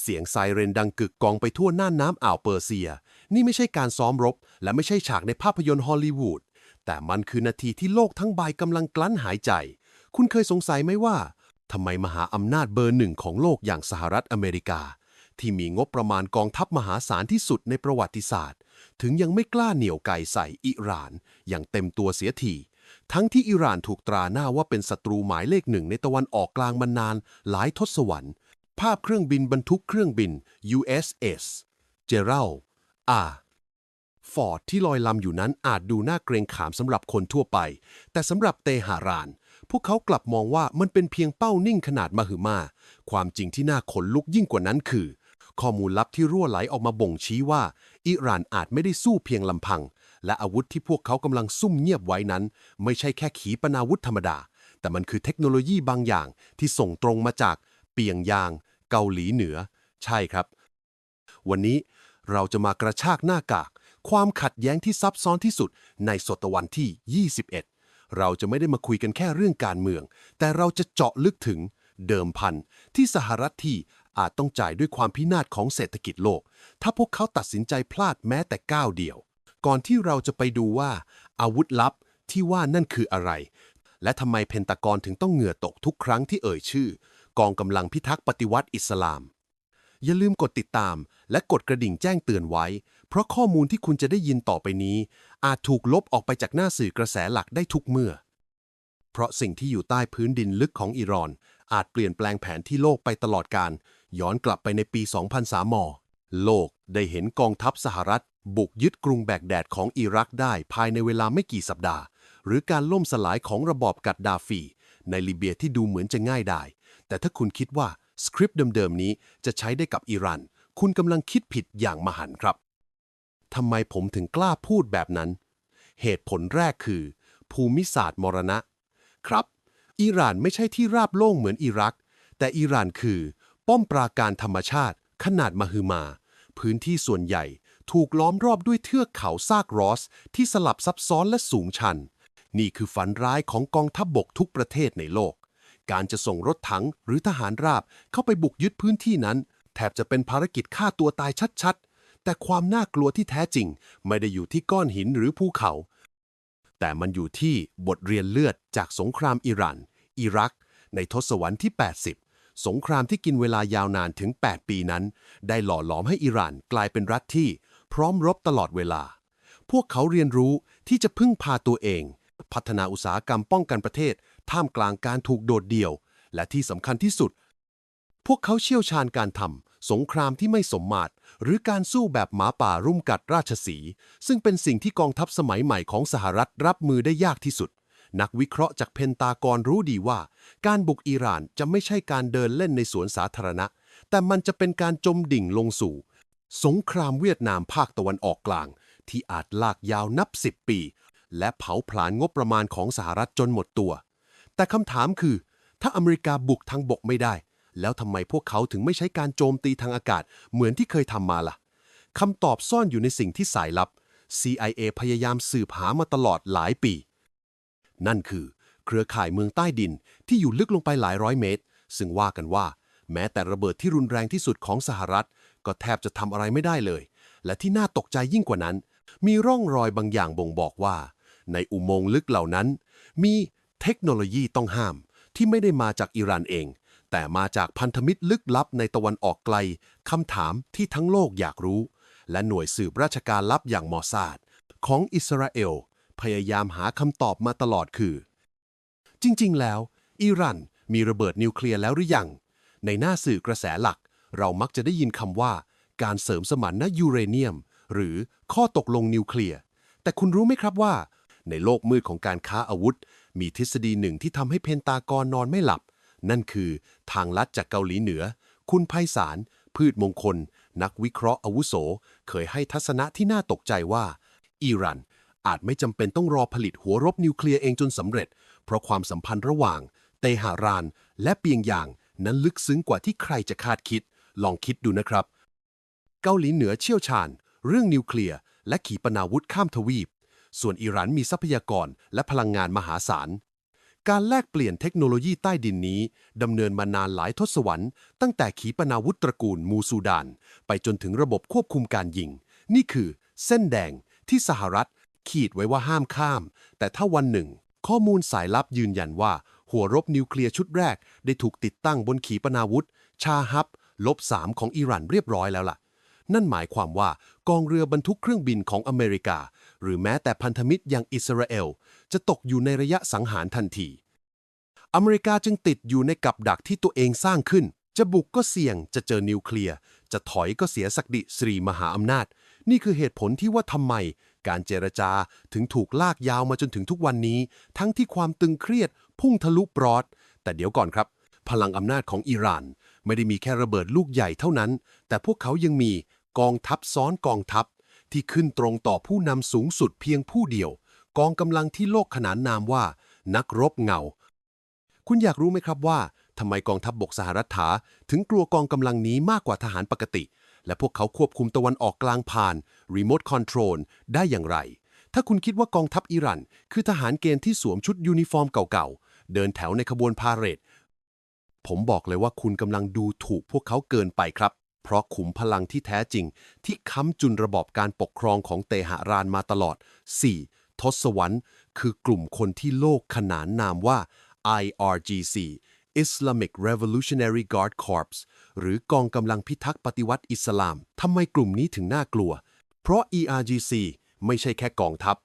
เสียงไซเรนดังกึกกองไปทั่วน่านน้ำอ่าวเปอร์เซีย นี่ไม่ใช่การซ้อมรบ และไม่ใช่ฉากในภาพยนตร์ฮอลลีวูด แต่มันคือนาทีที่โลกทั้งใบกำลังกลั้นหายใจ คุณเคยสงสัยไหมว่าทำไมมหาอำนาจเบอร์หนึ่งของโลกอย่างสหรัฐอเมริกา ที่มีงบประมาณกองทัพมหาศาลที่สุดในประวัติศาสตร์ ถึงยังไม่กล้าเหนี่ยวไก่ใส่อิหร่าน อย่างเต็มตัวเสียทีทั้งที่อิหร่านถูกตราหน้าว่าเป็นศัตรูหมายเลขหนึ่งในตะวันออกกลางมานานหลายทศวรรษ ภาพเครื่องบินบรรทุกเครื่องบิน USS เจเรลอาฟอร์ดที่ลอยลำอยู่นั้นอาจดูน่าเกรงขามสำหรับคนทั่วไป แต่สำหรับเตหาราน พวกเขากลับมองว่ามันเป็นเพียงเป้านิ่งขนาดมหึมา ความจริงที่น่าขนลุกยิ่งกว่านั้นคือ ข้อมูลลับที่รั่วไหลออกมาบ่งชี้ว่า อิหร่านอาจไม่ได้สู้เพียงลำพัง และอาวุธที่พวกเขากำลังซุ่มเงียบไว้นั้น ไม่ใช่แค่ขีปนาวุธธรรมดา แต่มันคือเทคโนโลยีบางอย่างที่ส่งตรงมาจาก เปียงยาง เกาหลีเหนือ ใช่ครับ วันนี้เราจะมากระชากหน้ากาก ความขัดแย้งที่ซับซ้อนที่สุดในศตวรรษที่ 21 เราจะไม่ได้มาคุยกันแค่เรื่องการเมือง แต่เราจะเจาะลึกถึงเดิมพันที่สหรัฐที่อาจต้องจ่ายด้วยความพินาศของเศรษฐกิจโลก ถ้าพวกเขาตัดสินใจพลาดแม้แต่ก้าวเดียว ก่อนที่เราจะไปดูว่า อาวุธลับที่ว่านั่นคืออะไร และทำไมเพนตากอนถึงต้องเหงื่อตกทุกครั้งที่เอ่ยชื่อ กองกำลังพิทักษ์ปฏิวัติอิสลาม อย่าลืมกดติดตาม และกดกระดิ่งแจ้งเตือนไว้ เพราะข้อมูลที่คุณจะได้ยินต่อไปนี้ อาจถูกลบออกไปจากหน้าสื่อกระแสหลักได้ทุกเมื่อ เพราะสิ่งที่อยู่ใต้พื้นดินลึกของอิหร่าน อาจเปลี่ยนแปลงแผนที่โลกไปตลอดการ ย้อนกลับไปในปี 2003มโลกได้เห็นกองทัพสหรัฐ บุกยึดกรุงแบกแดดของอิรักได้ภายในเวลาไม่กี่สัปดาห์ หรือการล่มสลายของระบอบกัดดาฟี ในลิเบียที่ดูเหมือนจะง่ายได้ แต่ถ้าคุณคิดว่าสคริปต์เดิมๆนี้จะใช้ได้กับอิหร่าน คุณกำลังคิดผิดอย่างมหันต์ครับทำไมผมถึงกล้าพูดแบบนั้น เหตุผลแรกคือ ภูมิศาสตร์มรณะ ครับ อิหร่านไม่ใช่ที่ราบโล่งเหมือนอิรัก แต่อิหร่านคือ ป้อมปราการธรรมชาติ ขนาดมหึมา พื้นที่ส่วนใหญ่ถูกล้อมรอบด้วยเทือกเขาซากรอส ที่สลับซับซ้อนและสูงชัน นี่คือฝันร้ายของกองทัพบบกทุกประเทศในโลก การจะส่งรถถังหรือทหารราบเข้าไปบุกยึดพื้นที่นั้น แทบจะเป็นภารกิจฆ่าตัวตายชัดๆ แต่ความน่ากลัวที่แท้จริง ไม่ได้อยู่ที่ก้อนหินหรือภูเขา แต่มันอยู่ที่บทเรียนเลือดจากสงครามอิหร่าน อิรัก ในทศวรรษที่ 80 สงครามที่กินเวลายาวนานถึง 8 ปีนั้น ได้หล่อหลอมให้อิหร่านกลายเป็นรัฐที่ พร้อมรบตลอดเวลา พวกเขาเรียนรู้ที่จะพึ่งพาตัวเอง พัฒนาอุตสาหกรรมป้องกันประเทศ ท่ามกลางการถูกโดดเดี่ยว และที่สำคัญที่สุด พวกเขาเชี่ยวชาญการทำสงครามที่ไม่สมมาตร หรือการสู้แบบหมาป่ารุ่มกัดราชสีซึ่งเป็นสิ่งที่กองทัพสมัยใหม่ของสหรัฐรับมือได้ยากที่สุด นักวิเคราะห์จากเพนตากอนรู้ดีว่า การบุกอิหร่านจะไม่ใช่การเดินเล่นในสวนสาธารณะ แต่มันจะเป็นการจมดิ่งลงสู่ สงครามเวียดนามภาคตะวันออกกลาง ที่อาจลากยาวนับสิบปี และเผาผลาญงบประมาณของสหรัฐจนหมดตัว แต่คำถามคือ ถ้าอเมริกาบุกทางบกไม่ได้ แล้วทำไมพวกเขาถึงไม่ใช้การโจมตีทางอากาศเหมือนที่เคยทำมาล่ะคำตอบซ่อนอยู่ในสิ่งที่สายลับ CIA พยายามสืบหามาตลอดหลายปี นั่นคือ เครือข่ายเมืองใต้ดินที่อยู่ลึกลงไปหลายร้อยเมตร ซึ่งว่ากันว่า แม้แต่ระเบิดที่รุนแรงที่สุดของสหรัฐ ก็แทบจะทำอะไรไม่ได้เลย และที่น่าตกใจยิ่งกว่านั้น มีร่องรอยบางอย่างบ่งบอกว่า ในอุโมงค์ลึกเหล่านั้น มี เทคโนโลยีต้องห้ามที่ไม่ได้มาจากอิหร่านเอง แต่มาจากพันธมิตรลึกลับในตะวันออกไกลคำถามที่ทั้งโลกอยากรู้ และหน่วยสืบราชการลับอย่างมอซาดของอิสราเอล พยายามหาคำตอบมาตลอดคือ จริงๆ แล้ว อิหร่านมีระเบิดนิวเคลียร์แล้วหรือยัง ในหน้าสื่อกระแสหลัก เรามักจะได้ยินคำว่า การเสริมสมรรถนะยูเรเนียม หรือข้อตกลงนิวเคลียร์แต่คุณรู้ไหมครับว่า ในโลกมืดของการค้าอาวุธ มีทฤษฎีหนึ่งที่ทำให้เพนตากอนนอนไม่หลับ นั่นคือทางลัดจากเกาหลีเหนือ คุณไพศาล พืชมงคล นักวิเคราะห์อาวุโส เคยให้ทัศนะที่น่าตกใจว่า อิหร่านอาจไม่จำเป็นต้องรอผลิตหัวรบนิวเคลียร์เองจนสำเร็จ เพราะความสัมพันธ์ระหว่าง เตหะราน และเปียงยาง นั้นลึกซึ้งกว่าที่ใครจะคาดคิด ลองคิดดูนะครับ เกาหลีเหนือเชี่ยวชาญ เรื่องนิวเคลียร์และขีปนาวุธข้ามทวีป ส่วนอิหร่านมีทรัพยากรและพลังงานมหาศาล การแลกเปลี่ยนเทคโนโลยีใต้ดินนี้ดำเนินมานานหลายทศวรรษ ตั้งแต่ขีปนาวุธตระกูลมูซูดาน ไปจนถึงระบบควบคุมการยิง นี่คือเส้นแดงที่สหรัฐ ขีดไว้ว่าห้ามข้าม แต่ถ้าวันหนึ่ง ข้อมูลสายลับยืนยันว่า หัวรบนิวเคลียร์ชุดแรก ได้ถูกติดตั้งบนขีปนาวุธ ชาฮับ ลบสามของอิหร่านเรียบร้อยแล้วล่ะ นั่นหมายความว่ากองเรือบรรทุกเครื่องบินของอเมริกา หรือแม้แต่พันธมิตรอย่างอิสราเอล จะตกอยู่ในระยะสังหารทันที อเมริกาจึงติดอยู่ในกับดักที่ตัวเองสร้างขึ้น จะบุกก็เสี่ยง จะเจอนิวเคลียร์ จะถอยก็เสียศักดิสรีมหาอำนาจ นี่คือเหตุผลที่ว่าทำไม การเจรจาถึงถูกลากยาวมาจนถึงทุกวันนี้ ทั้งที่ความตึงเครียด พุ่งทะลุปรอด แต่เดี๋ยวก่อนครับ พลังอำนาจของอิหร่าน ไม่ได้มีแค่ระเบิดลูกใหญ่เท่านั้น แต่พวกเขายังมีกองทัพซ้อนกองทัพ ที่ขึ้นตรงต่อผู้นำสูงสุดเพียงผู้เดียว กองกำลังที่โลกขนานนามว่า นักรบเงา คุณอยากรู้ไหมครับว่าทำไมกองทัพบบกสหรัฐถาถึงกลัวกองกำลังนี้มากกว่าทหารปกติ และพวกเขาควบคุมตะวันออกกลางผ่าน Remote Control ได้อย่างไร ถ้าคุณคิดว่ากองทัพอิหร่านคือทหารเกณฑ์ที่สวมชุดยูนิฟอร์มเก่าๆ เดินแถวในขบวนพาเหรดผมบอกเลยว่าคุณกำลังดูถูกพวกเขาเกินไปครับ เพราะขุมพลังที่แท้จริง ที่ค้ำจุนระบอบการปกครองของเตหะรานมาตลอด 4. ทศวรรษ คือกลุ่มคนที่โลกขนานนามว่า IRGC Islamic Revolutionary Guard Corps หรือกองกำลังพิทักษ์ปฏิวัติอิสลาม ทำไมกลุ่มนี้ถึงน่ากลัว เพราะ ERGC ไม่ใช่แค่กองทัพ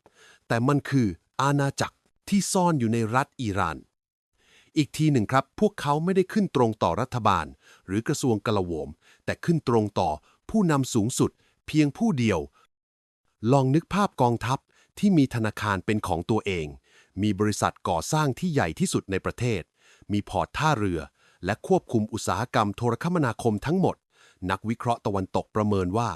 แต่มันคืออาณาจักรที่ซ่อนอยู่ในรัฐอิหร่าน อีกทีหนึ่งครับ พวกเขาไม่ได้ขึ้นตรงต่อรัฐบาล หรือกระทรวงกลาโหม แต่ขึ้นตรงต่อผู้นำสูงสุดเพียงผู้เดียว ลองนึกภาพกองทัพที่มีธนาคารเป็นของตัวเอง มีบริษัทก่อสร้างที่ใหญ่ที่สุดในประเทศ มีพอร์ตท่าเรือ และควบคุมอุตสาหกรรมโทรคมนาคมทั้งหมด นักวิเคราะห์ตะวันตกประเมินว่า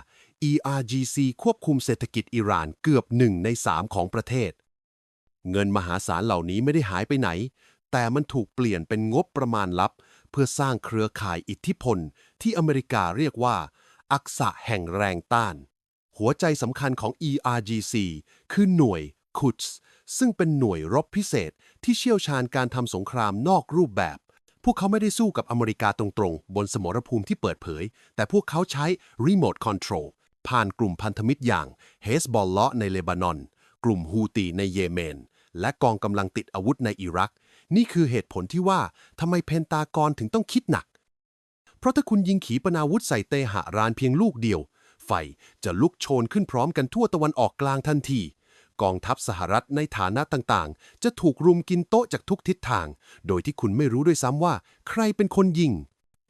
ERGC ควบคุมเศรษฐกิจอิหร่านเกือบหนึ่งในสามของประเทศ เงินมหาศาลเหล่านี้ไม่ได้หายไปไหน แต่มันถูกเปลี่ยนเป็นงบประมาณลับ เพื่อสร้างเครือข่ายอิทธิพล ที่อเมริกาเรียกว่า อักษะแห่งแรงต้าน หัวใจสำคัญของ ERGC คือหน่วย Quds ซึ่งเป็นหน่วยรบพิเศษที่เชี่ยวชาญการทำสงครามนอกรูปแบบ พวกเขาไม่ได้สู้กับอเมริกาตรงๆ บนสมรภูมิที่เปิดเผย แต่พวกเขาใช้ Remote Control ผ่านกลุ่มพันธมิตรอย่างเฮสบอลเลาะในเลบานอน กลุ่มฮูตีในเยเมน และกองกำลังติดอาวุธในอิรัก นี่คือเหตุผลที่ว่าทำไมเพนตากอนถึงต้องคิดหนัก เพราะถ้าคุณยิงขีปนาวุธใส่เตหะรานเพียงลูกเดียว ไฟจะลุกโชนขึ้นพร้อมกันทั่วตะวันออกกลางทันที กองทัพสหรัฐในฐานะต่างๆ จะถูกรุมกินโต๊ะจากทุกทิศทาง โดยที่คุณไม่รู้ด้วยซ้ำว่า ใครเป็นคนยิง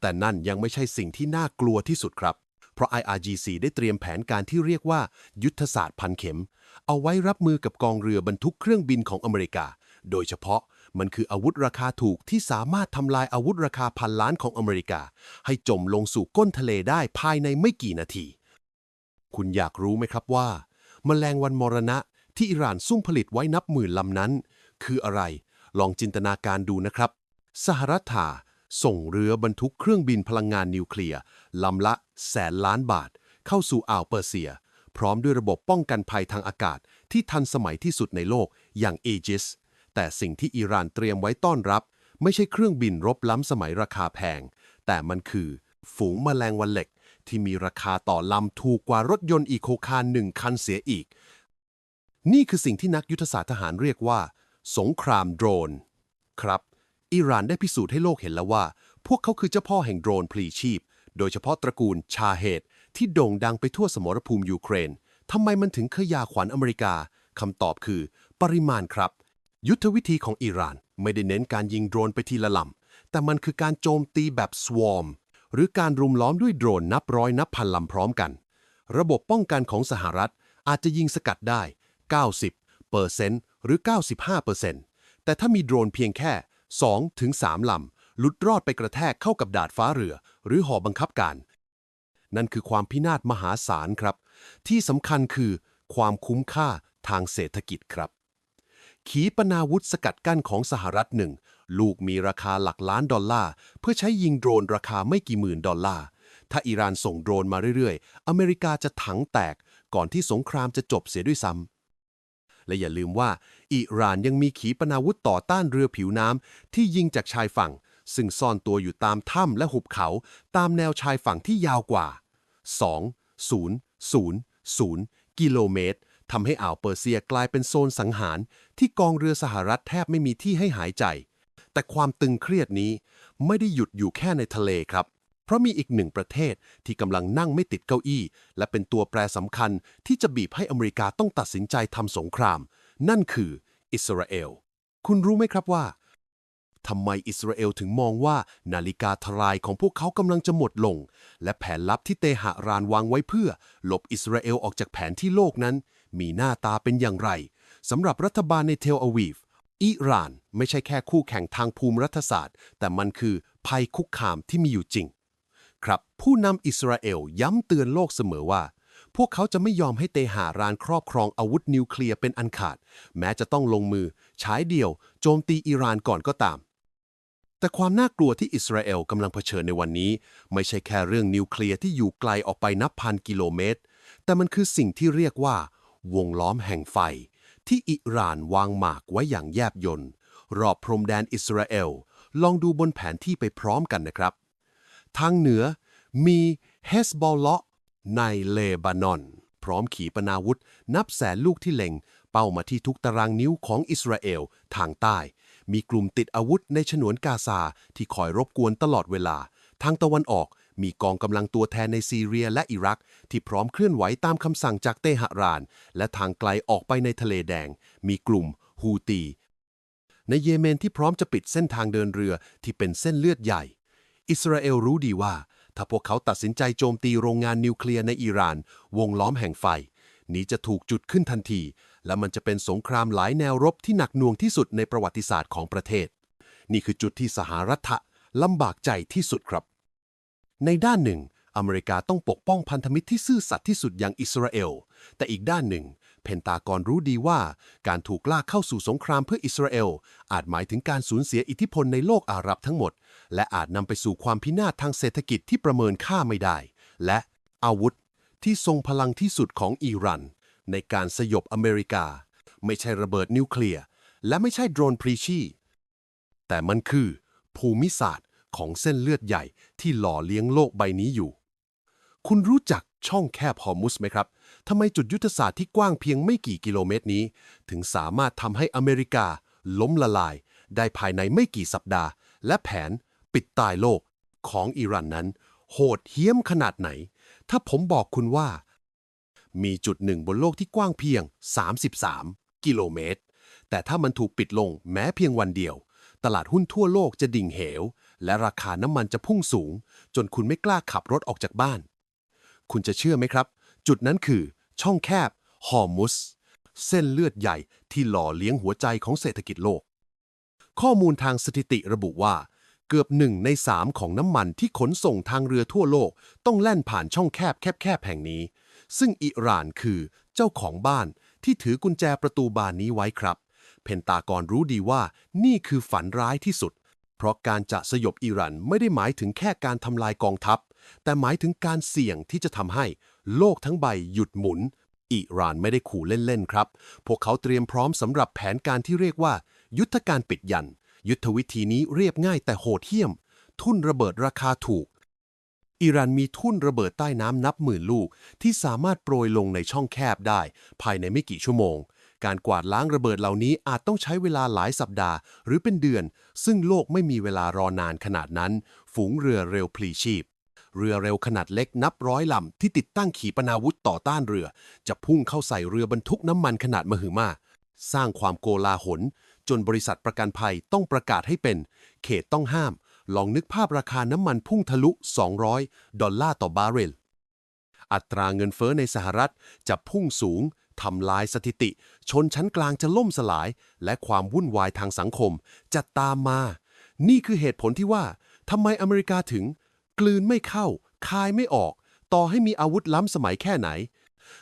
แต่นั่นยังไม่ใช่สิ่งที่น่ากลัวที่สุดครับเพราะ IRGC ได้เตรียมแผนการที่เรียกว่า ยุทธศาสตร์พันเข็ม เอาไว้รับมือกับกองเรือบรรทุกเครื่องบินของอเมริกา โดยเฉพาะ มันคืออาวุธราคาถูกที่สามารถทำลายอาวุธราคาพันล้านของอเมริกา ให้จมลงสู่ก้นทะเลได้ภายในไม่กี่นาที คุณอยากรู้ไหมครับว่า แมลงวันมรณะที่อิหร่านซุ่มผลิตไว้นับหมื่นลำนั้น คืออะไร ลองจินตนาการดูนะครับ สหรัฐาส่งเรือบรรทุกเครื่องบินพลังงานนิวเคลียร์ลำละแสนล้านบาท เข้าสู่อ่าวเปอร์เซีย พร้อมด้วยระบบป้องกันภัยทางอากาศที่ทันสมัยที่สุดในโลกอย่างเอจิส แต่สิ่งที่อิหร่านเตรียมไว้ต้อนรับ ไม่ใช่เครื่องบินรบล้ำสมัยราคาแพง แต่มันคือ ฝูงแมลงวันเหล็ก ที่มีราคาต่อลำถูกกว่ารถยนต์อีโคคาร์หนึ่งคันเสียอีก นี่คือสิ่งที่นักยุทธศาสตร์ทหารเรียกว่า สงครามโดรน ครับ อิหร่านได้พิสูจน์ให้โลกเห็นแล้วว่า พวกเขาคือเจ้าพ่อแห่งโดรนพลีชีพ โดยเฉพาะตระกูลชาเฮดที่โด่งดังไปทั่วสมรภูมิยูเครนทำไมมันถึงขยาขวัญอเมริกาคำตอบคือ ปริมาณครับ ยุทธวิธีของอิหร่านไม่ได้เน้นการยิงโดรนไปทีละลำ แต่มันคือการโจมตีแบบ swarm หรือการรุมล้อมด้วยโดรนนับร้อยนับพันลำพร้อมกัน ระบบป้องกันของสหรัฐอาจจะยิงสกัดได้ 90เปอร์เซนต์หรือ 95เปอร์เซนต์แต่ถ้ามีโดรนเพียงแค่ 2 ถึง 3 ลำ หลุดรอดไปกระแทกเข้ากับดาดฟ้าเรือ หรือหอบังคับการ นั่นคือความพินาศมหาศาลครับ ที่สำคัญคือความคุ้มค่าทางเศรษฐกิจครับ ขีปนาวุธสกัดกั้นของสหรัฐหนึ่ง ลูกมีราคาหลักล้านดอลลาร์ เพื่อใช้ยิงโดรนราคาไม่กี่หมื่นดอลลาร์ ถ้าอิหร่านส่งโดรนมาเรื่อยๆ อเมริกาจะถังแตกก่อนที่สงครามจะจบเสียด้วยซ้และอย่าลืมว่า อิหร่านยังมีขีปนาวุธต่อต้านเรือผิวน้ำที่ยิงจากชายฝั่ง ซึ่งซ่อนตัวอยู่ตามถ้ำและหุบเขา ตามแนวชายฝั่งที่ยาวกว่า 2 0 0 0 กิโลเมตร ทำให้อ่าวเปอร์เซียกลายเป็นโซนสังหาร ที่กองเรือสหรัฐแทบไม่มีที่ให้หายใจ แต่ความตึงเครียดนี้ไม่ได้หยุดอยู่แค่ในทะเลครับ เพราะมีอีกหนึ่งประเทศที่กำลังนั่งไม่ติดเก้าอี้ และเป็นตัวแปรสำคัญที่จะบีบให้อเมริกาต้องตัดสินใจทำสงคราม นั่นคืออิสราเอล คุณรู้ไหมครับว่าทำไมอิสราเอลถึงมองว่านาฬิกาทลายของพวกเขากำลังจะหมดลง และแผนลับที่เตหะรานวางไว้เพื่อหลบอิสราเอลออกจากแผนที่โลกนั้น มีหน้าตาเป็นอย่างไรสำหรับรัฐบาลในเทลอาวีฟอิหร่านไม่ใช่แค่คู่แข่งทางภูมิรัฐศาสตร์ แต่มันคือภัยคุกคามที่มีอยู่จริง ครับ ผู้นำอิสราเอลย้ำเตือนโลกเสมอว่า พวกเขาจะไม่ยอมให้เตหะรานครอบครองอาวุธนิวเคลียร์เป็นอันขาด แม้จะต้องลงมือใช้เดียว โจมตีอิหร่านก่อนก็ตาม แต่ความน่ากลัวที่อิสราเอลกำลังเผชิญในวันนี้ ไม่ใช่แค่เรื่องนิวเคลียร์ที่อยู่ไกลออกไปนับพันกิโลเมตร แต่มันคือสิ่งที่เรียกว่า วงล้อมแห่งไฟ ที่อิหร่านวางหมากไว้อย่างแยบยลรอบพรมแดนอิสราเอล ลองดูบนแผนที่ไปพร้อมกันนะครับ ทางเหนือมีเฮสบอลเลาะในเลบานอน พร้อมขีปนาวุธ นับแสนลูกที่เล็ง เป้ามาที่ทุกตารางนิ้วของอิสราเอล ทางใต้ มีกลุ่มติดอาวุธในฉนวนกาซาที่คอยรบกวนตลอดเวลา ทางตะวันออก มีกองกำลังตัวแทนในซีเรียและอิรัก ที่พร้อมเคลื่อนไหวตามคำสั่งจากเตหะราน และทางไกลออกไปในทะเลแดง มีกลุ่มฮูตี ในเยเมนที่พร้อมจะปิดเส้นทางเดินเรือที่เป็นเส้นเลือดใหญ่ อิสราเอลรู้ดีว่า ถ้าพวกเขาตัดสินใจโจมตีโรงงานนิวเคลียร์ในอิหร่าน วงล้อมแห่งไฟ นี้จะถูกจุดขึ้นทันที และมันจะเป็นสงครามหลายแนวรบที่หนักหน่วงที่สุดในประวัติศาสตร์ของประเทศ นี่คือจุดที่สหรัฐะลำบากใจที่สุดครับ ในด้านหนึ่ง อเมริกาต้องปกป้องพันธมิตรที่ซื่อสัตย์ที่สุดอย่างอิสราเอล แต่อีกด้านหนึ่ง เพนตากอนรู้ดีว่าการถูกลากเข้าสู่สงครามเพื่ออิสราเอล อาจหมายถึงการสูญเสียอิทธิพลในโลกอาหรับทั้งหมด และอาจนำไปสู่ความพินาศทางเศรษฐกิจที่ประเมินค่าไม่ได้ และอาวุธ ที่ทรงพลังที่สุดของอิหร่านในการสยบอเมริกา ไม่ใช่ระเบิดนิวเคลียร์และไม่ใช่โดรนพรีชีแต่มันคือภูมิศาสตร์ ของเส้นเลือดใหญ่ที่หล่อเลี้ยงโลกใบนี้อยู่ คุณรู้จักช่องแคบฮอร์มุสไหมครับ ทำไมจุดยุทธศาสตร์ที่กว้างเพียงไม่กี่กิโลเมตรนี้ ถึงสามารถทำให้อเมริกา ล้มละลาย ได้ภายในไม่กี่สัปดาห์ และแผนปิดตายโลกของอิหร่านนั้น โหดเหี้ยมขนาดไหน ถ้าผมบอกคุณว่า มีจุดหนึ่งบนโลกที่กว้างเพียง 33 กิโลเมตร แต่ถ้ามันถูกปิดลงแม้เพียงวันเดียว ตลาดหุ้นทั่วโลกจะดิ่งเหว และราคาน้ำมันจะพุ่งสูง จนคุณไม่กล้าขับรถออกจากบ้าน คุณจะเชื่อไหมครับ จุดนั้นคือ ช่องแคบฮอร์มุส เส้นเลือดใหญ่ที่หล่อเลี้ยงหัวใจของเศรษฐกิจโลก ข้อมูลทางสถิติระบุว่า เกือบหนึ่งในสามของน้ำมันที่ขนส่งทางเรือทั่วโลก ต้องแล่นผ่านช่องแคบแคบๆแห่งนี้ ซึ่งอิหร่านคือเจ้าของบ้านที่ถือกุญแจประตูบานนี้ไว้ครับ เพนตากอนรู้ดีว่านี่คือฝันร้ายที่สุด ราะการจะสยบอิหร่านไม่ได้หมายถึงแค่การทำลายกองทัพ แต่หมายถึงการเสี่ยงที่จะทำให้โลกทั้งใบหยุดหมุน อิหร่านไม่ได้ขู่เล่น ๆ ครับ พวกเขาเตรียมพร้อมสำหรับแผนการที่เรียกว่า ยุทธการปิดยัน ยุทธวิธีนี้เรียบง่ายแต่โหดเหี้ยม ทุ่นระเบิดราคาถูก อิหร่านมีทุ่นระเบิดใต้น้ำนับหมื่นลูกที่สามารถโปรยลงในช่องแคบได้ ภายในไม่กี่ชั่วโมง การกวาดล้างระเบิดเหล่านี้อาจต้องใช้เวลาหลายสัปดาห์ หรือเป็นเดือน ซึ่งโลกไม่มีเวลารอนานขนาดนั้น ฝูงเรือเร็วพลีชีพ เรือเร็วขนาดเล็กนับร้อยลำที่ติดตั้งขีปนาวุธต่อต้านเรือ จะพุ่งเข้าใส่เรือบรรทุกน้ำมันขนาดมหึมา สร้างความโกลาหล จนบริษัทประกันภัยต้องประกาศให้เป็น เขตต้องห้าม ลองนึกภาพราคาน้ำมันพุ่งทะลุ 200 ดอลลาร์ต่อบาร์เรลอัตราเงินเฟ้อในสหรัฐจะพุ่งสูง ทำลายสถิติ ชนชั้นกลางจะล่มสลาย และความวุ่นวายทางสังคมจะตามมา นี่คือเหตุผลที่ว่าทำไมอเมริกาถึง กลืนไม่เข้า คายไม่ออก ต่อให้มีอาวุธล้ำสมัยแค่ไหน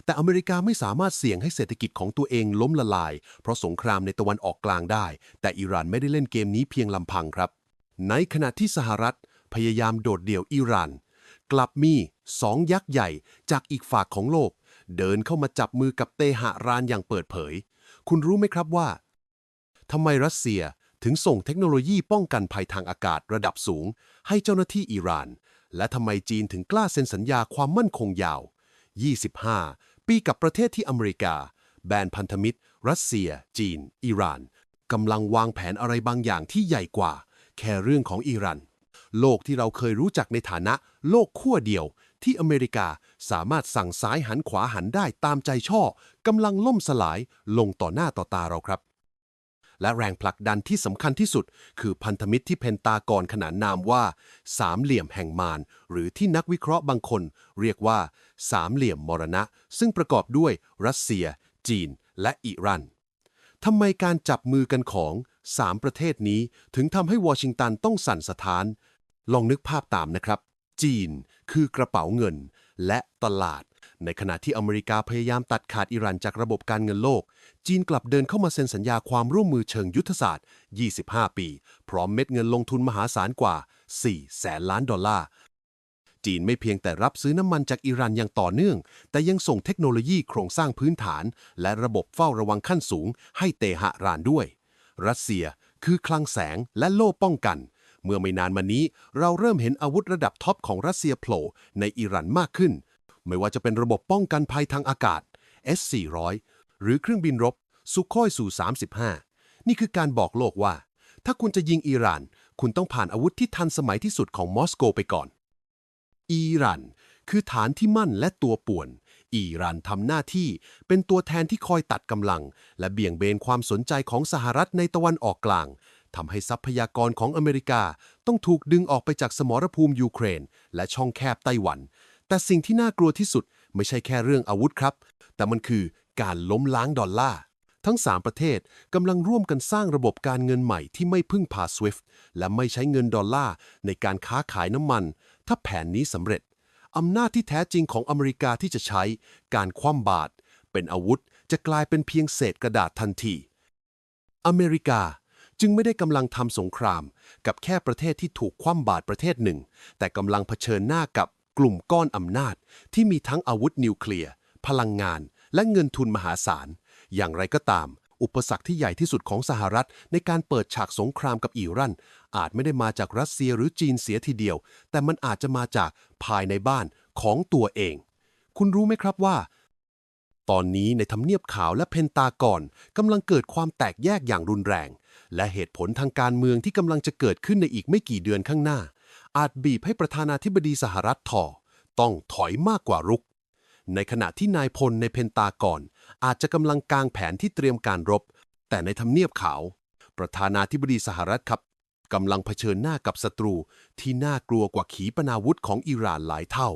แต่อเมริกาไม่สามารถเสี่ยงให้เศรษฐกิจของตัวเองล้มละลาย เพราะสงครามในตะวันออกกลางได้ แต่อิหร่านไม่ได้เล่นเกมนี้เพียงลำพังครับ ในขณะที่สหรัฐ พยายามโดดเดี่ยวอิหร่าน กลับมีสองยักษ์ใหญ่จากอีกฝากของโลก เดินเข้ามาจับมือกับเตหะรานอย่างเปิดเผย คุณรู้ไหมครับว่าทำไมรัสเซียถึงส่งเทคโนโลยีป้องกันภัยทางอากาศระดับสูง ให้เจ้าหน้าที่อิหร่าน และทำไมจีนถึงกล้าเซ็นสัญญาความมั่นคงยาว 25 ปีกับประเทศที่อเมริกา แบนพันธมิตร รัสเซีย จีน อิหร่านกำลังวางแผนอะไรบางอย่างที่ใหญ่กว่า แค่เรื่องของอิหร่านโลกที่เราเคยรู้จักในฐานะ โลกขั้วเดียวที่อเมริกา สามารถสั่งซ้ายหันขวาหันได้ตามใจชอบกำลังล่มสลายลงต่อหน้าต่อตาเราครับ และแรงผลักดันที่สำคัญที่สุด คือพันธมิตรที่เพนตากอนขนานนามว่า สามเหลี่ยมแห่งมารหรือที่นักวิเคราะห์บางคน เรียกว่า สามเหลี่ยมมรณะ ซึ่งประกอบด้วยรัสเซีย จีน และอิร่านทำไมการจับมือกันของสามประเทศนี้ถึงทำให้วอชิงตันต้องสั่นสะท้าน ลองนึกภาพตามนะครับ จีนคือกระเป๋าเงิน และตลาด ในขณะที่อเมริกาพยายามตัดขาดอิหร่านจากระบบการเงินโลก จีนกลับเดินเข้ามาเซ็นสัญญาความร่วมมือเชิงยุทธศาสตร์ 25 ปี พร้อมเม็ดเงินลงทุนมหาศาลกว่า 4 แสนล้านดอลลาร์จีนไม่เพียงแต่รับซื้อน้ำมันจากอิหร่านอย่างต่อเนื่อง แต่ยังส่งเทคโนโลยีโครงสร้างพื้นฐาน และระบบเฝ้าระวังขั้นสูง ให้เตหะรานด้วย รัสเซียคือคลังแสงและโล่ป้องกัน เมื่อไม่นานมานี้ เราเริ่มเห็นอาวุธระดับท็อปของรัสเซียโผล่ในอิหร่านมากขึ้น ไม่ว่าจะเป็นระบบป้องกันภัยทางอากาศ S-400 หรือเครื่องบินรบสุโคอยสู35 นี่คือการบอกโลกว่า ถ้าคุณจะยิงอิหร่าน คุณต้องผ่านอาวุธที่ทันสมัยที่สุดของมอสโกไปก่อน อิหร่านคือฐานที่มั่นและตัวป่วน อิหร่านทำหน้าที่เป็นตัวแทนที่คอยตัดกำลัง และเบี่ยงเบนความสนใจของสหรัฐในตะวันออกกลาง ทำให้ทรัพยากรของอเมริกาต้องถูกดึงออกไปจากสมรภูมิยูเครน และช่องแคบไต้หวัน แต่สิ่งที่น่ากลัวที่สุดไม่ใช่แค่เรื่องอาวุธครับ แต่มันคือการล้มล้างดอลลาร์ทั้ง 3 ประเทศกำลังร่วมกันสร้างระบบการเงินใหม่ที่ไม่พึ่งพา SWIFT และไม่ใช้เงินดอลลาร์ในการค้าขายน้ำมัน ถ้าแผนนี้สำเร็จ อำนาจที่แท้จริงของอเมริกาที่จะใช้ การคว่ำบาตรเป็นอาวุธจะกลายเป็นเพียงเศษกระดาษทันที อเมริกา จึงไม่ได้กำลังทำสงคราม กับแค่ประเทศที่ถูกคว่ำบาตรประเทศหนึ่ง แต่กำลังเผชิญหน้ากับกลุ่มก้อนอำนาจ ที่มีทั้งอาวุธนิวเคลียร์ พลังงาน และเงินทุนมหาศาล อย่างไรก็ตาม อุปสรรคที่ใหญ่ที่สุดของสหรัฐ ในการเปิดฉากสงครามกับอิร่านอาจไม่ได้มาจากรัสเซียหรือจีนเสียทีเดียว แต่มันอาจจะมาจากภายในบ้านของตัวเอง คุณรู้ไหมครับว่าตอนนี้ในทำเนียบขาวและเพนตากอนกำลังเกิดความแตกแยกอย่างรุนแรง และเหตุผลทางการเมืองที่กำลังจะเกิดขึ้นในอีกไม่กี่เดือนข้างหน้า อาจบีบให้ประธานาธิบดีสหรัฐถอต้องถอยมากกว่ารุก ในขณะที่นายพลในเพนตากอนอาจจะกำลังกางแผนที่เตรียมการรบ แต่ในทำเนียบขาว ประธานาธิบดีสหรัฐครับกำลังเผชิญหน้ากับศัตรูที่น่ากลัวกว่าขีปนาวุธของอิหร่านหลายเท่า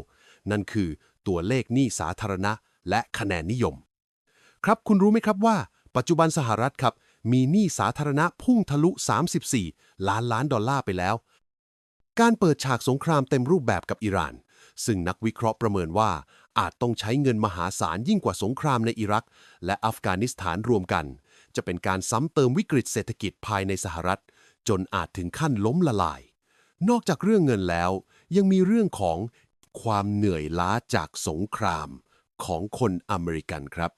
นั่นคือตัวเลขหนี้สาธารณะ และคะแนนนิยม ครับคุณรู้ไหมครับว่า ปัจจุบันสหรัฐครับ มีหนี้สาธารณะพุ่งทะลุ 34 ล้านล้านดอลลาร์ไปแล้ว การเปิดฉากสงครามเต็มรูปแบบกับอิหร่าน ซึ่งนักวิเคราะห์ประเมินว่า อาจต้องใช้เงินมหาศาลยิ่งกว่าสงครามในอิรัก และอัฟกานิสถานรวมกัน จะเป็นการซ้ำเติมวิกฤตเศรษฐกิจภายในสหรัฐ จนอาจถึงขั้นล้มละลาย นอกจากเรื่องเงินแล้ว ยังมีเรื่องของความเหนื่อยล้าจากสงครามของคนอเมริกันครับ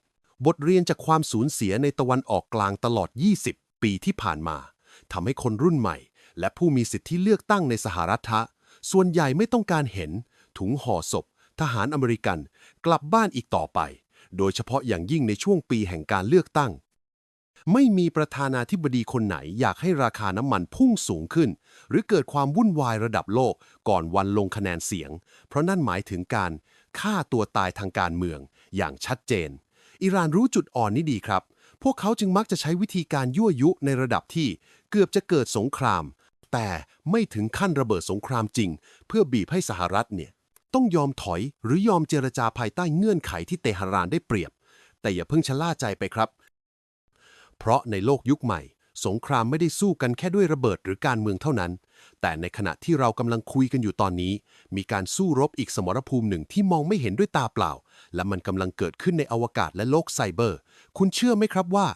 บทเรียนจากความสูญเสียในตะวันออกกลางตลอด 20 ปีที่ผ่านมาทำให้คนรุ่นใหม่ และผู้มีสิทธิเลือกตั้งในสหรัฐะส่วนใหญ่ไม่ต้องการเห็น ถุงห่อศพ ทหารอเมริกัน กลับบ้านอีกต่อไป โดยเฉพาะอย่างยิ่งในช่วงปีแห่งการเลือกตั้ง ไม่มีประธานาธิบดีคนไหนอยากให้ราคาน้ำมันพุ่งสูงขึ้น หรือเกิดความวุ่นวายระดับโลกก่อนวันลงคะแนนเสียง เพราะนั่นหมายถึงการฆ่าตัวตายทางการเมืองอย่างชัดเจน อิหร่านรู้จุดอ่อนนี้ดีครับ พวกเขาจึงมักจะใช้วิธีการยั่วยุในระดับที่เกือบจะเกิดสงคราม แต่ไม่ถึงขั้นระเบิดสงครามจริง เพื่อบีบให้สหรัฐเนี่ยต้องยอมถอยหรือยอมเจรจาภายใต้เงื่อนไขที่เตหะรานได้เปรียบ แต่อย่าเพิ่งชะล่าใจไปครับ เพราะในโลกยุคใหม่ สงครามไม่ได้สู้กันแค่ด้วยระเบิดหรือการเมืองเท่านั้น แต่ในขณะที่เรากำลังคุยกันอยู่ตอนนี้ มีการสู้รบอีกสมรภูมิหนึ่งที่มองไม่เห็นด้วยตาเปล่า และมันกำลังเกิดขึ้นในอวกาศและโลกไซเบอร์ คุณเชื่อไหมครับว่า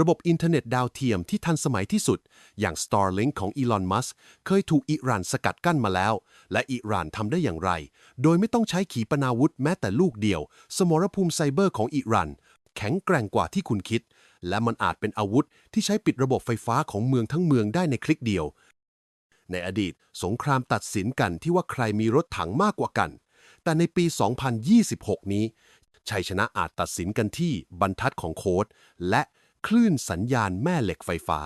ระบบอินเทอร์เน็ตดาวเทียมที่ทันสมัยที่สุด อย่าง Starlink ของอีลอนมัสเคยถูกอิหร่านสกัดกั้นมาแล้ว และอิหร่านทำได้อย่างไร โดยไม่ต้องใช้ขีปนาวุธแม้แต่ลูกเดียว สมรภูมิไซเบอร์ของอิหร่านแข็งแกร่งกว่าที่คุณคิด และมันอาจเป็นอาวุธที่ใช้ปิดระบบไฟฟ้าของเมืองทั้งเมืองได้ในคลิกเดียว ในอดีต สงครามตัดสินกันที่ว่าใครมีรถถังมากกว่ากัน แต่ในปี 2026 นี้ ชัยชนะอาจตัดสินกันที่บรรทัดของโค้ดและคลื่นสัญญาณแม่เหล็กไฟฟ้า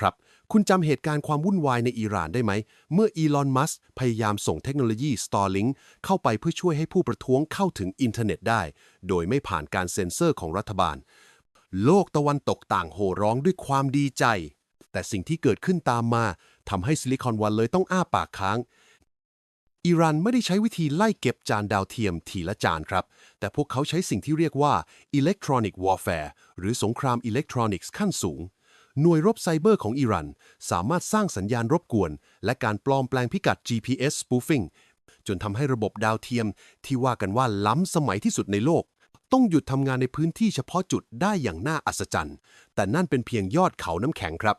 ครับคุณจำเหตุการณ์ความวุ่นวายในอิหร่านได้ไหม เมื่ออีลอน มัสก์พยายามส่งเทคโนโลยี Starlink เข้าไปเพื่อช่วยให้ผู้ประท้วงเข้าถึงอินเทอร์เน็ตได้ โดยไม่ผ่านการเซ็นเซอร์ของรัฐบาล โลกตะวันตกต่างโห่ร้องด้วยความดีใจ แต่สิ่งที่เกิดขึ้นตามมา ทำให้ซิลิคอนวัลเลยต้องอ้าปากค้าง อิหร่านไม่ได้ใช้วิธีไล่เก็บจานดาวเทียมทีละจานครับ แต่พวกเขาใช้สิ่งที่เรียกว่า electronic warfare หรือสงครามอิเล็กทรอนิกส์ขั้นสูง หน่วยรบไซเบอร์ของอิหร่านสามารถสร้างสัญญาณรบกวน และการปลอมแปลงพิกัด GPS spoofing จนทำให้ระบบดาวเทียมที่ว่ากันว่าล้ำสมัยที่สุดในโลก ต้องหยุดทำงานในพื้นที่เฉพาะจุดได้อย่างน่าอัศจรรย์ แต่นั่นเป็นเพียงยอดเขาน้ำแข็งครับ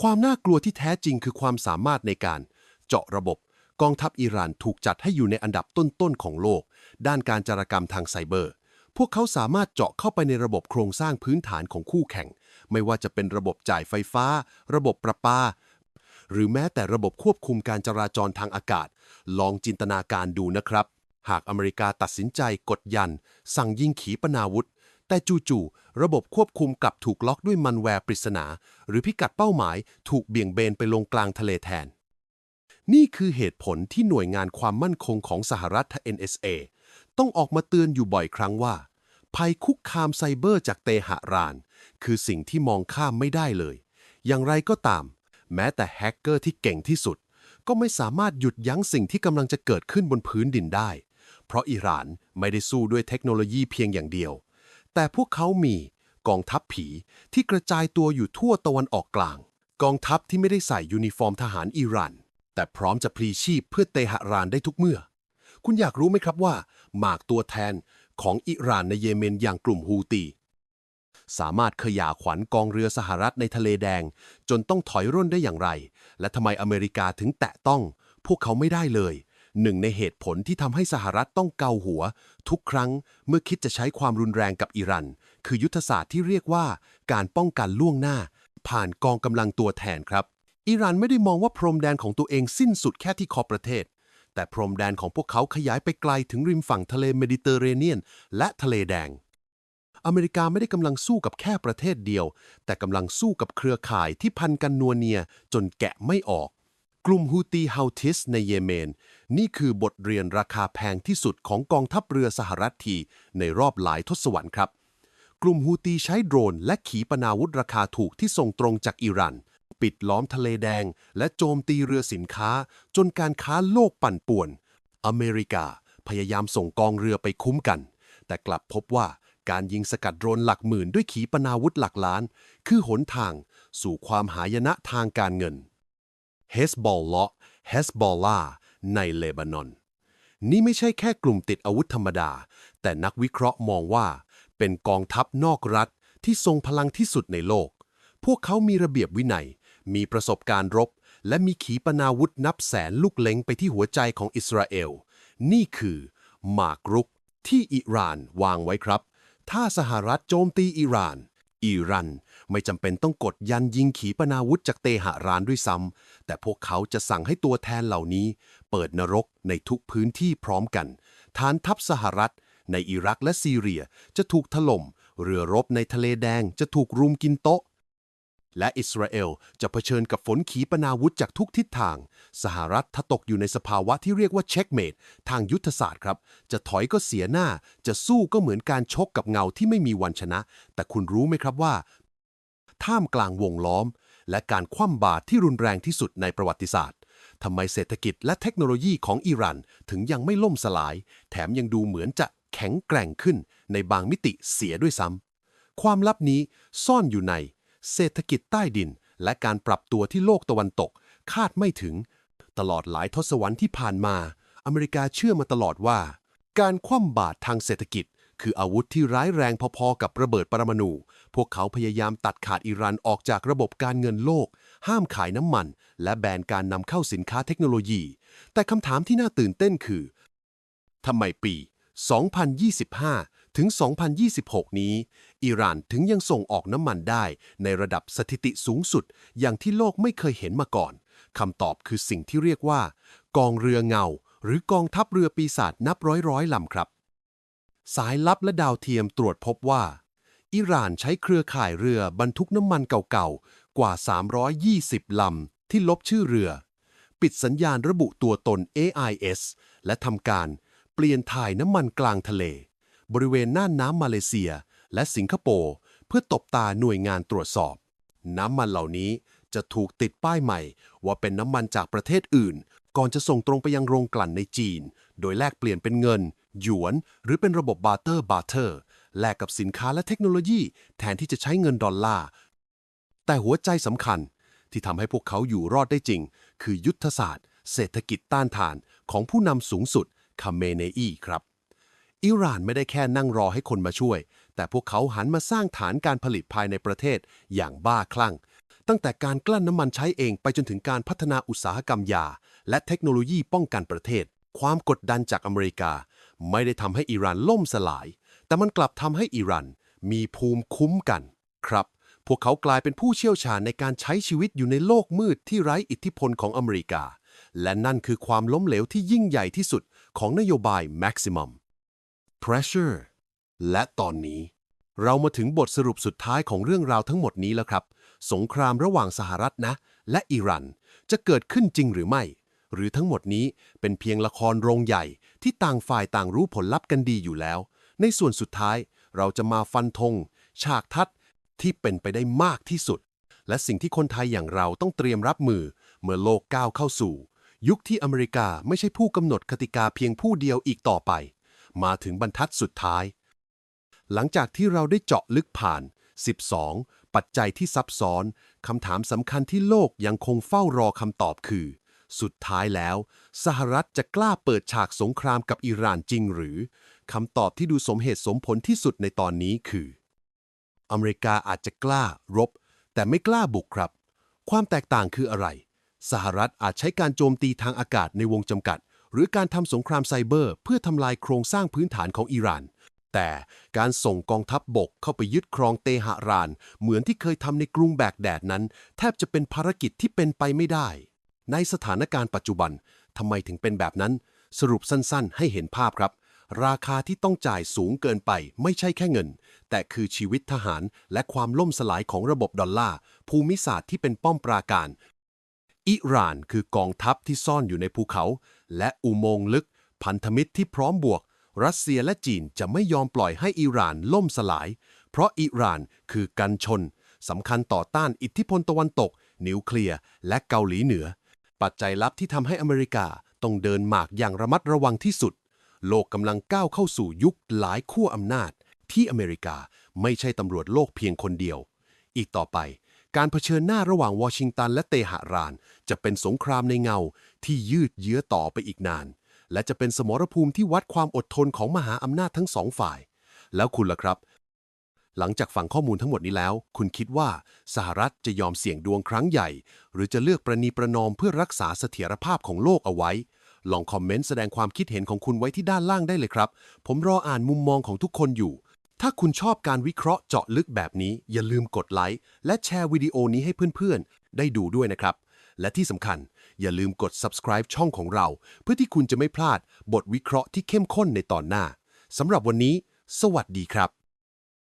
ความน่ากลัวที่แท้จริงคือความสามารถในการ เจาะระบบ กองทัพอิหร่านถูกจัดให้อยู่ในอันดับต้นๆของโลก ด้านการจารกรรมทางไซเบอร์ พวกเขาสามารถเจาะเข้าไปในระบบโครงสร้างพื้นฐานของคู่แข่ง ไม่ว่าจะเป็นระบบจ่ายไฟฟ้า ระบบประปา หรือแม้แต่ระบบควบคุมการจราจรทางอากาศ ลองจินตนาการดูนะครับ หากอเมริกาตัดสินใจกดยัน สั่งยิงขีปนาวุธ แต่จู่ๆระบบควบคุมกลับถูกล็อกด้วยมันแวร์ปริศนา หรือพิกัดเป้าหมายถูกเบี่ยงเบนไปลงกลางทะเลแทน นี่คือเหตุผลที่หน่วยงานความมั่นคงของสหรัฐ NSA ต้องออกมาเตือนอยู่บ่อยครั้งว่า ภัยคุกคามไซเบอร์จากเตหะราน คือสิ่งที่มองข้ามไม่ได้เลย อย่างไรก็ตาม แม้แต่แฮกเกอร์ที่เก่งที่สุด ก็ไม่สามารถหยุดยั้งสิ่งที่กำลังจะเกิดขึ้นบนพื้นดินได้ เพราะอิหร่านไม่ได้สู้ด้วยเทคโนโลยีเพียงอย่างเดียว แต่พวกเขามีกองทัพผีที่กระจายตัวอยู่ทั่วตะวันออกกลาง กองทัพที่ไม่ได้ใส่ยูนิฟอร์มทหารอิหร่านแต่พร้อมจะพลีชีพเพื่อเตหะรานได้ทุกเมื่อ คุณอยากรู้ไหมครับว่า หมากตัวแทนของอิหร่านในเยเมนอย่างกลุ่มฮูตี สามารถขยาขวัญกองเรือสหรัฐในทะเลแดง จนต้องถอยร่นได้อย่างไร และทำไมอเมริกาถึงแตะต้อง พวกเขาไม่ได้เลย หนึ่งในเหตุผลที่ทำให้สหรัฐต้องเกาหัว ทุกครั้งเมื่อคิดจะใช้ความรุนแรงกับอิหรัน คือยุทธศาสตร์ที่เรียกว่าการป้องกันล่วงหน้า ผ่านกองกำลังตัวแทนครับ อิหร่านไม่ได้มองว่าพรมแดนของตัวเองสิ้นสุดแค่ที่ขอบประเทศ แต่พรมแดนของพวกเขาขยายไปไกลถึงริมฝั่งทะเลเมดิเตอร์เรเนียน และทะเลแดงอเมริกาไม่ได้กำลังสู้กับแค่ประเทศเดียว แต่กำลังสู้กับเครือข่ายที่พันกันนัวเนียจนแกะไม่ออก กลุ่มฮูตีเฮาทิสในเยเมน นี่คือบทเรียนราคาแพงที่สุดของกองทัพเรือสหรัฐทีในรอบหลายทศวรรษครับ กลุ่มฮูตีใช้โดรนและขีปนาวุธราคาถูกที่ส่งตรงจากอิหร่านปิดล้อมทะเลแดง และโจมตีเรือสินค้า จนการค้าโลกปั่นป่วน อเมริกาพยายามส่งกองเรือไปคุ้มกัน แต่กลับพบว่าการยิงสกัดโดรนหลักหมื่นด้วยขีปนาวุธหลักล้าน คือหนทางสู่ความหายนะทางการเงิน เฮสบอลเลาะเฮสบอลลาในเลบานอน นี่ไม่ใช่แค่กลุ่มติดอาวุธธรรมดา แต่นักวิเคราะห์มองว่า เป็นกองทัพนอกรัฐที่ทรงพลังที่สุดในโลก พวกเขามีระเบียบวินัย มีประสบการณ์รบ และมีขีปนาวุธนับแสนลูกเล็งไปที่หัวใจของอิสราเอล นี่คือหมากรุกที่อิหร่านวางไว้ครับ ถ้าสหรัฐโจมตีอิหร่าน อิหรัน ไม่จำเป็นต้องกดยันยิงขีปนาวุธจากเตหะรานด้วยซ้ำแต่พวกเขาจะสั่งให้ตัวแทนเหล่านี้ เปิดนรกในทุกพื้นที่พร้อมกัน ฐานทัพสหรัฐ ในอิรักและซีเรียจะถูกถล่ม เรือรบในทะเลแดงจะถูกรุมกินโต๊ะ และอิสราเอลจะเผชิญกับฝนขีปนาวุธจากทุกทิศทาง สหรัฐถ้าตกอยู่ในสภาวะที่เรียกว่าเช็คเมดทางยุทธศาสตร์ครับ จะถอยก็เสียหน้า จะสู้ก็เหมือนการชกกับเงาที่ไม่มีวันชนะ แต่คุณรู้ไหมครับว่า ท่ามกลางวงล้อม และการคว่ำบาตรที่รุนแรงที่สุดในประวัติศาสตร์ทำไมเศรษฐกิจและเทคโนโลยีของอิหร่านถึงยังไม่ล่มสลาย แถมยังดูเหมือนจะแข็งแกร่งขึ้นในบางมิติเสียด้วยซ้ำความลับนี้ซ่อนอยู่ใน เศรษฐกิจใต้ดิน และการปรับตัวที่โลกตะวันตก คาดไม่ถึง ตลอดหลายทศวรรษที่ผ่านมา อเมริกาเชื่อมาตลอดว่า การคว่ำบาตรทางเศรษฐกิจ คืออาวุธที่ร้ายแรงพอๆกับระเบิดปรมาณู พวกเขาพยายามตัดขาดอิหร่านออกจากระบบการเงินโลก ห้ามขายน้ำมัน และแบนการนำเข้าสินค้าเทคโนโลยี แต่คำถามที่น่าตื่นเต้นคือทำไมปี 2025 ถึง 2026 นี้ อิหร่านถึงยังส่งออกน้ำมันได้ ในระดับสถิติสูงสุด อย่างที่โลกไม่เคยเห็นมาก่อนคำตอบคือสิ่งที่เรียกว่า กองเรือเงา หรือกองทัพเรือปีศาจนับร้อยร้อยลำครับ สายลับและดาวเทียมตรวจพบว่า อิหร่านใช้เครือข่ายเรือบรรทุกน้ำมันเก่าๆ กว่า 320 ลำ ที่ลบชื่อเรือ ปิดสัญญาณระบุตัวตน AIS และทำการเปลี่ยนถ่ายน้ำมันกลางทะเล บริเวณน่านน้ำมาเลเซีย และสิงคโปร์เพื่อตบตาหน่วยงานตรวจสอบ น้ำมันเหล่านี้จะถูกติดป้ายใหม่ ว่าเป็นน้ำมันจากประเทศอื่น ก่อนจะส่งตรงไปยังโรงกลั่นในจีน โดยแลกเปลี่ยนเป็นเงิน หยวน หรือเป็นระบบบาร์เตอร์บาร์เตอร์แลกกับสินค้าและเทคโนโลยี แทนที่จะใช้เงินดอลลาร์ แต่หัวใจสำคัญที่ทำให้พวกเขาอยู่รอดได้จริง คือยุทธศาสตร์ เศรษฐกิจต้านทานของผู้นำสูงสุดคาเมเนอีครับ อิหร่านไม่ได้แค่นั่งรอให้คนมาช่วย แต่พวกเขาหันมาสร้างฐานการผลิตภายในประเทศอย่างบ้าคลั่ง ตั้งแต่การกลั้นน้ำมันใช้เองไปจนถึงการพัฒนาอุตสาหกรรมยา และเทคโนโลยีป้องกันประเทศ ความกดดันจากอเมริกา ไม่ได้ทำให้อิหร่านล่มสลาย แต่มันกลับทำให้อิหร่านมีภูมิคุ้มกัน ครับ พวกเขากลายเป็นผู้เชี่ยวชาญในการใช้ชีวิตอยู่ในโลกมืดที่ไร้อิทธิพลของอเมริกา และนั่นคือความล้มเหลวที่ยิ่งใหญ่ที่สุดของนโยบาย Maximum Pressure และตอนนี้ เรามาถึงบทสรุปสุดท้ายของเรื่องราวทั้งหมดนี้แล้วครับ สงครามระหว่างสหรัฐนะ และอิหร่านจะเกิดขึ้นจริงหรือไม่ หรือทั้งหมดนี้เป็นเพียงละครโรงใหญ่ที่ต่างฝ่ายต่างรู้ผลลัพธ์กันดีอยู่แล้ว ในส่วนสุดท้ายเราจะมาฟันธงฉากทัดที่เป็นไปได้มากที่สุด และสิ่งที่คนไทยอย่างเราต้องเตรียมรับมือ เมื่อโลกก้าวเข้าสู่ ยุคที่อเมริกาไม่ใช่ผู้กำหนดกติกาเพียงผู้เดียวอีกต่อไป มาถึงบรรทัดสุดท้าย หลังจากที่เราได้เจาะลึกผ่าน 12 ปัจจัยที่ซับซ้อนคำถามสำคัญที่โลกยังคงเฝ้ารอคำตอบคือ สุดท้ายแล้ว สหรัฐจะกล้าเปิดฉากสงครามกับอิหร่านจริงหรือคำตอบที่ดูสมเหตุสมผลที่สุดในตอนนี้คือ อเมริกาอาจจะกล้ารบ แต่ไม่กล้าบุกครับ ความแตกต่างคืออะไร สหรัฐอาจใช้การโจมตีทางอากาศในวงจำกัด หรือการทำสงครามไซเบอร์ เพื่อทำลายโครงสร้างพื้นฐานของอิหร่านแต่การส่งกองทัพบบกเข้าไปยึดครองเตหะราน เหมือนที่เคยทำในกรุงแบกแดดนั้น แทบจะเป็นภารกิจที่เป็นไปไม่ได้ ในสถานการณ์ปัจจุบันทำไมถึงเป็นแบบนั้น สรุปสั้นๆ ให้เห็นภาพครับ ราคาที่ต้องจ่ายสูงเกินไป ไม่ใช่แค่เงิน แต่คือชีวิตทหารและความล่มสลายของระบบดอลลาร์ภูมิศาสตร์ที่เป็นป้อมปราการ อิหร่านคือกองทัพที่ซ่อนอยู่ในภูเขา และอุโมงค์ลึก พันธมิตรที่พร้อมบวก รัสเซียและจีนจะไม่ยอมปล่อยให้อิหร่านล่มสลาย เพราะอิหร่านคือกันชนสำคัญต่อต้านอิทธิพลตะวันตก นิวเคลียร์และเกาหลีเหนือ ปัจจัยลับที่ทำให้อเมริกาต้องเดินหมากอย่างระมัดระวังที่สุด โลกกำลังก้าวเข้าสู่ยุคหลายขั้วอำนาจ ที่อเมริกาไม่ใช่ตำรวจโลกเพียงคนเดียว อีกต่อไป การเผชิญหน้าระหว่างวอชิงตันและเตหะราน จะเป็นสงครามในเงาที่ยืดเยื้อต่อไปอีกนาน และจะเป็นสมรภูมิที่วัดความอดทนของมหาอำนาจทั้งสองฝ่าย แล้วคุณล่ะครับ หลังจากฟังข้อมูลทั้งหมดนี้แล้ว คุณคิดว่าสหรัฐจะยอมเสี่ยงดวงครั้งใหญ่ หรือจะเลือกประนีประนอมเพื่อรักษาเสถียรภาพของโลกเอาไว้ ลองคอมเมนต์แสดงความคิดเห็นของคุณไว้ที่ด้านล่างได้เลยครับ ผมรออ่านมุมมองของทุกคนอยู่ ถ้าคุณชอบการวิเคราะห์เจาะลึกแบบนี้ อย่าลืมกดไลค์และแชร์วิดีโอนี้ให้เพื่อนๆ ได้ดูด้วยนะครับ และที่สำคัญอย่าลืมกด subscribe ช่องของเรา เพื่อที่คุณจะไม่พลาดบทวิเคราะห์ที่เข้มข้นในตอนหน้าสำหรับวันนี้ สวัสดีครับ